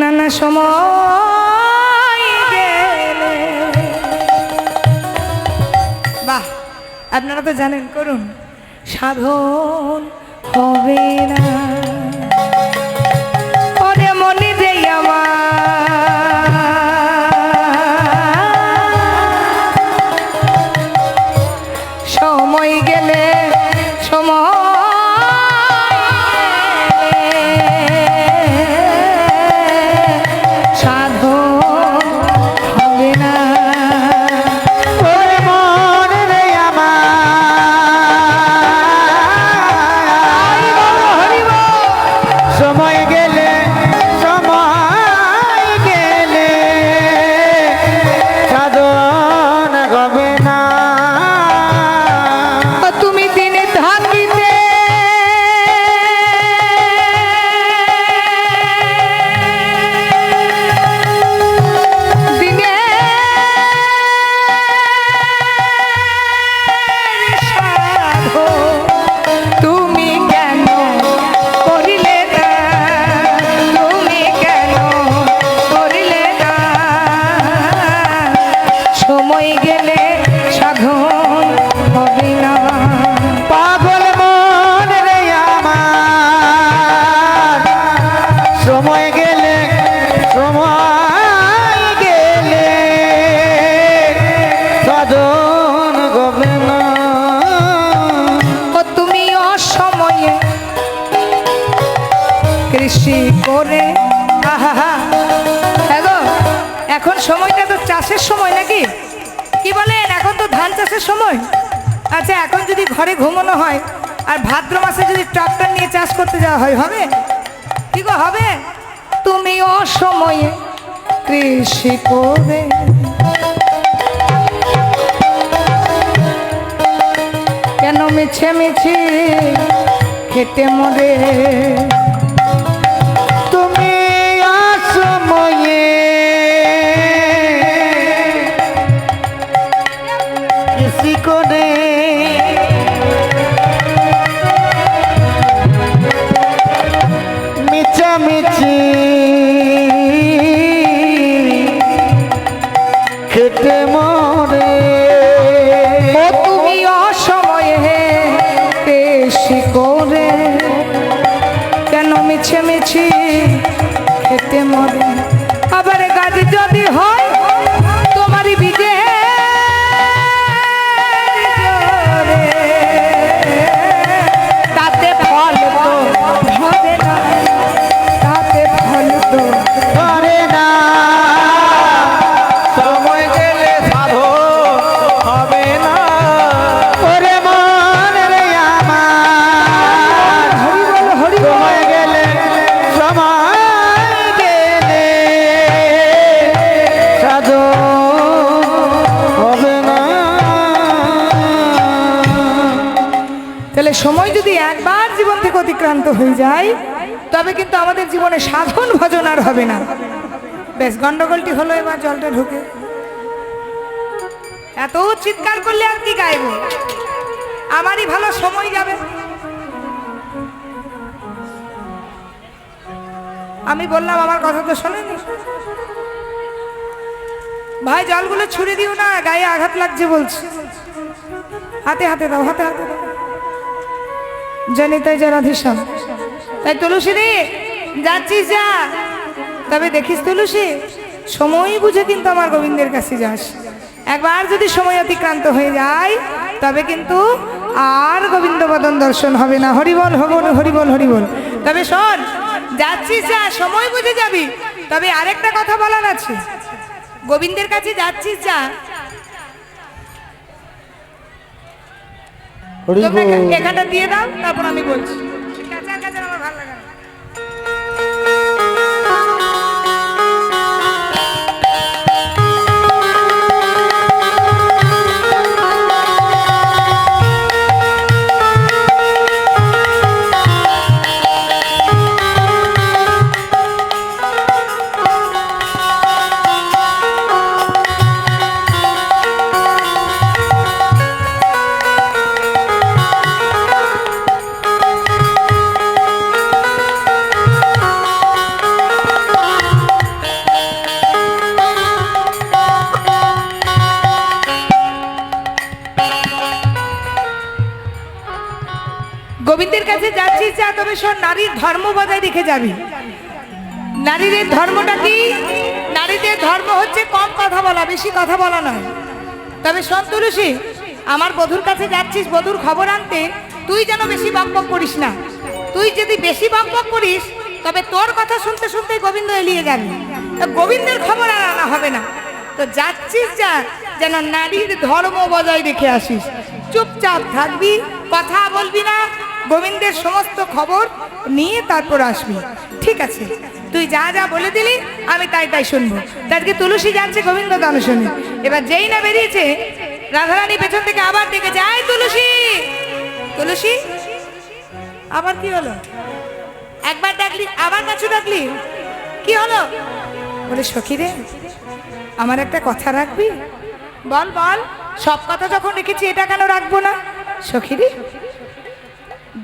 নানা সময় গেলে। বাহ আপনারা তো জানেন করুন। সাধন হবে না। কৃষি করে। হ্যালো এখন সময়টা তো চাষের সময় নাকি? কি বলেন, এখন তো ধান চাষের সময়? আচ্ছা এখন যদি ঘরে ঘুমানো হয়, আর ভাদ্র মাসে যদি ট্রাক্টর নিয়ে চাষ করতে যাওয়া হয়, হবে? কি গো, হবে? তুমি অসময়ে কৃষি করে কেন মিছে মিছি খেটে মরে? থেকে হয়ে যায়, তবে কিন্তু আমাদের জীবনে সাধন ভজন আর হবে না। বেশ, গন্ডগোলটি হলো এবার জলটা ঢুকে। এত চিৎকার করলে আর কি গাইব? আমারই ভালো সময় যাবে। আমি বললাম, আমার কথা তো শোনেনি। ভাই, জলগুলো ছুড়ে দিও না, গায়ে আঘাত লাগছে বলছি। হাতে হাতে দাও, হাতে হাতে দাও। জানি তাই তাই তুলসী রে, যাচ্ছিস যা। তবে দেখিস তুলসী সময় বুঝে কিন্তু আমার গোবিন্দের কাছে যাস। একবার যদি সময় অতিক্রান্ত হয়ে যায়, তবে কিন্তু আর গোবিন্দ বদন দর্শন হবে না। হরিবল হবন হরিবল হরিবল। তবে শোন, যাচ্ছিস যা, সময় বুঝে যাবি। তবে আরেকটা কথা বলার আছে। গোবিন্দের কাছে যাচ্ছিস যা এখানটা দিয়ে দাও তারপর আমি বলছি। যাচ্ছিস যা, তবে শোন, নারীর ধর্ম বজায় রেখে যাবি। নারীদের ধর্মটা কি? নারীদের ধর্ম হচ্ছে কম কথা বলা, বেশি কথা বলা নয়। তবে শোন তুলসী, আমার বধুর কাছে যাচ্ছিস, বধুর খবর আনতে, তুই যেন বেশি বকবক করিস না। তুই যদি বেশি বকবক করিস, তবে তোর কথা শুনতে শুনতে গোবিন্দ এলিয়ে যাবে গোবিন্দের খবর আর আনা হবে না। তো যাচ্ছিস যা, যেন নারীর ধর্ম বজায় রেখে আসিস। চুপচাপ থাকবি কথা বলবি না, গোবিন্দের সমস্ত খবর নিয়ে তারপর আসবি। ঠিক আছে, তুই যা যা বলে দিলি, আমি তাই তাই শুনব। তাদেরকে তুলসী যাচ্ছে গোবিন্দ গান শুনে। এবার যেই না বেরিয়েছে, রাধারানী পেছন থেকে আবার ডেকে যায় তুলসী তুলসী, আবার কি হলো? একবার ডাকলি, আবার কাছু ডাকলি, কি হলো? বলে, সখী রে, আমার একটা কথা রাখবি? বল বল, সব কথা যখন রেখেছি, এটা কেন রাখব না? সখী রে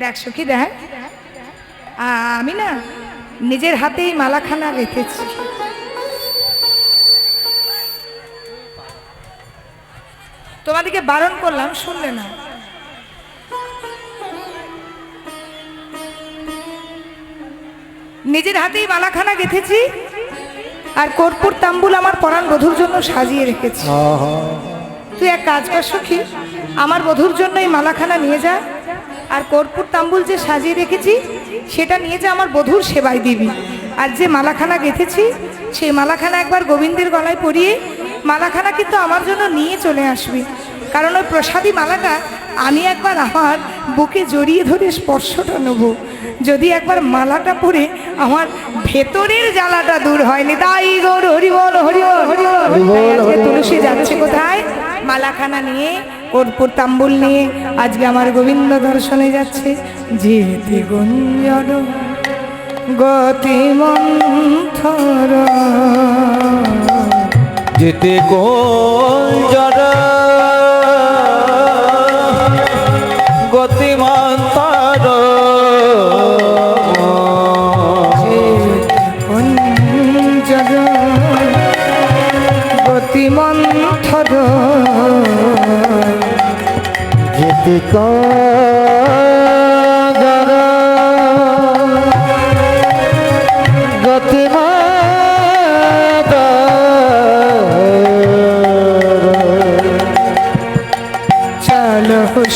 দেখ সখি দেখ। আমি না নিজের হাতেই মালাখানা রেখেছি। তোমাদেরকে বারণ করলাম শুনলে না? নিজের হাতেই মালাখানা গেঁথেছি আর কর্পূর তাম্বুল আমার পরাণ বধুর জন্য সাজিয়ে রেখেছি। তুই এক কাজ কর সখী আমার বধুর জন্য এই মালাখানা নিয়ে যা। আর কর্পূর তাম্বুল যে সাজিয়ে রেখেছি, সেটা নিয়ে যা আমার বধুর সেবায় দিবি। আর যে মালাখানা গেঁথেছি, সেই মালাখানা একবার গোবিন্দের গলায় পরিয়ে মালাখানা কিন্তু আমার জন্য নিয়ে চলে আসবি। কারণ ওই প্রসাদী মালাটা আমি একবার আমার বুকে জড়িয়ে ধরে স্পর্শটা নেব। যদি একবার মালাটা পরে আমার ভেতরের জ্বালাটা দূর হয়নি। তাই গৌর হরিবল হরিবল হরিবল তুলসী যাচ্ছে কোথায়? মালাখানা নিয়ে কর্পূর তাম্বুল নিয়ে আজকে আমার গোবিন্দ দর্শনে যাচ্ছে। যেতে গুঞ্জন গতি মন্থর। যেতে কোঞ্জর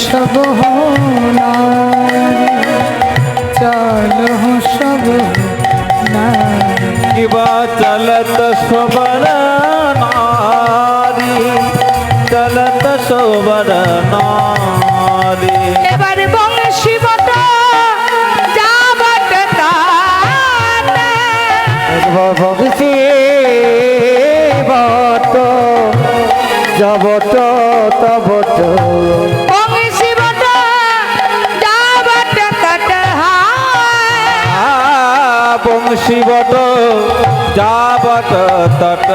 সব নারী, সব নারী। কিবা চলত সবর নারী চলত সবর নারী জবত তবত বংশী বট যাবট তটহায়। বংশী বট যাবত তট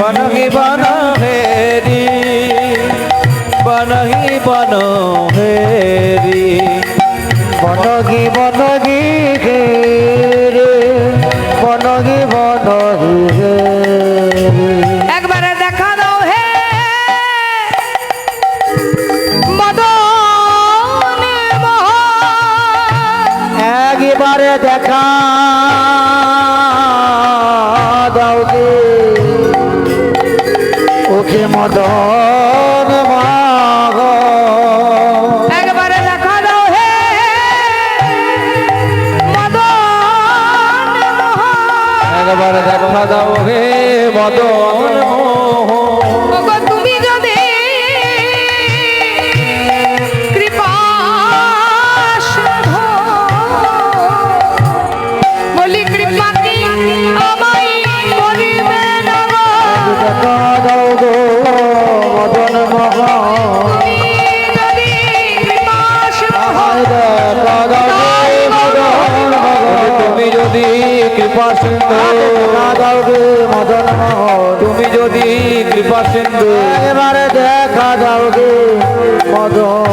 বনহি বন হেরি বনহি বন হেরি। একবারে দেখা দাও হে মদন কৃপা সিন্ধু। তুমি যদি কৃপা সিন্ধু এবারে দেখা গে মদন।